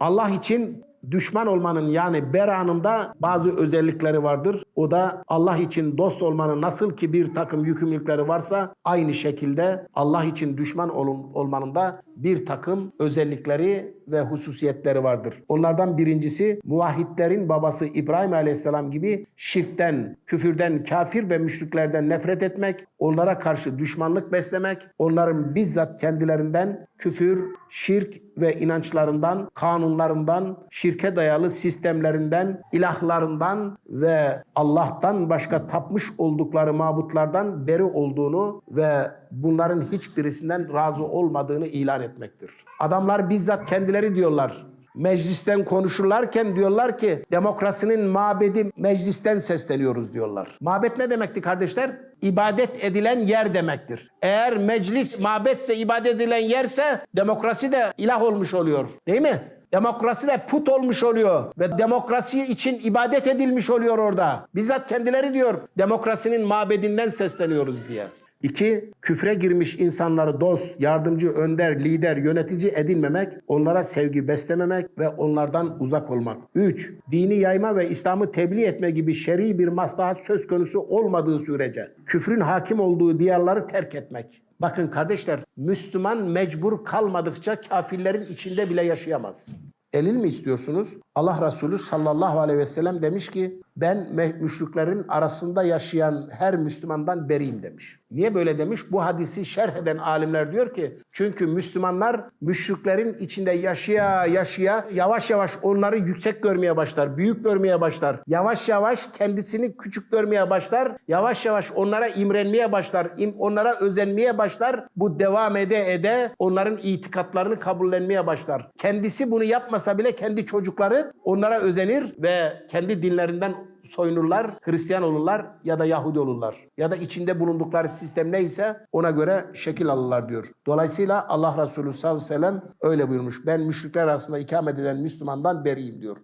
Allah için düşman olmanın yani beranın da bazı özellikleri vardır. O da Allah için dost olmanın nasıl ki bir takım yükümlülükleri varsa aynı şekilde Allah için düşman olun, olmanın da bir takım özellikleri ve hususiyetleri vardır. Onlardan birincisi muvahhidlerin babası İbrahim Aleyhisselam gibi şirkten, küfürden, kafir ve müşriklerden nefret etmek, onlara karşı düşmanlık beslemek, onların bizzat kendilerinden küfür, şirk ve inançlarından, kanunlarından, şirke dayalı sistemlerinden, ilahlarından ve Allah'tan başka tapmış oldukları mabutlardan beri olduğunu ve bunların hiçbirisinden razı olmadığını ilan etmektir. Adamlar bizzat kendileri diyorlar. Meclisten konuşurlarken diyorlar ki demokrasinin mabedi meclisten sesleniyoruz diyorlar. Mabet ne demekti kardeşler? İbadet edilen yer demektir. Eğer meclis mabetse ibadet edilen yerse demokrasi de ilah olmuş oluyor. Değil mi? Demokrasi de put olmuş oluyor ve demokrasi için ibadet edilmiş oluyor orada. Bizzat kendileri diyor demokrasinin mabedinden sesleniyoruz diye. İki, küfre girmiş insanları dost, yardımcı, önder, lider, yönetici edinmemek, onlara sevgi beslememek ve onlardan uzak olmak. Üç, dini yayma ve İslam'ı tebliğ etme gibi şer'i bir maslahat söz konusu olmadığı sürece küfrün hakim olduğu diyarları terk etmek. Bakın kardeşler, Müslüman mecbur kalmadıkça kafirlerin içinde bile yaşayamaz. Elil mi istiyorsunuz? Allah Resulü sallallahu aleyhi ve sellem demiş ki ben müşriklerin arasında yaşayan her Müslümandan beriyim demiş. Niye böyle demiş? Bu hadisi şerh eden alimler diyor ki çünkü Müslümanlar müşriklerin içinde yaşaya yaşaya yavaş yavaş onları yüksek görmeye başlar, büyük görmeye başlar. Yavaş yavaş kendisini küçük görmeye başlar. Yavaş yavaş onlara imrenmeye başlar, onlara özenmeye başlar. Bu devam ede ede onların itikatlarını kabullenmeye başlar. Kendisi bunu yapmasa bile kendi çocukları onlara özenir ve kendi dinlerinden soyunurlar, Hristiyan olurlar ya da Yahudi olurlar. Ya da içinde bulundukları sistem neyse ona göre şekil alırlar diyor. Dolayısıyla Allah Resulü sallallahu aleyhi ve sellem öyle buyurmuş. Ben müşrikler arasında ikamet eden Müslümandan beriyim diyor.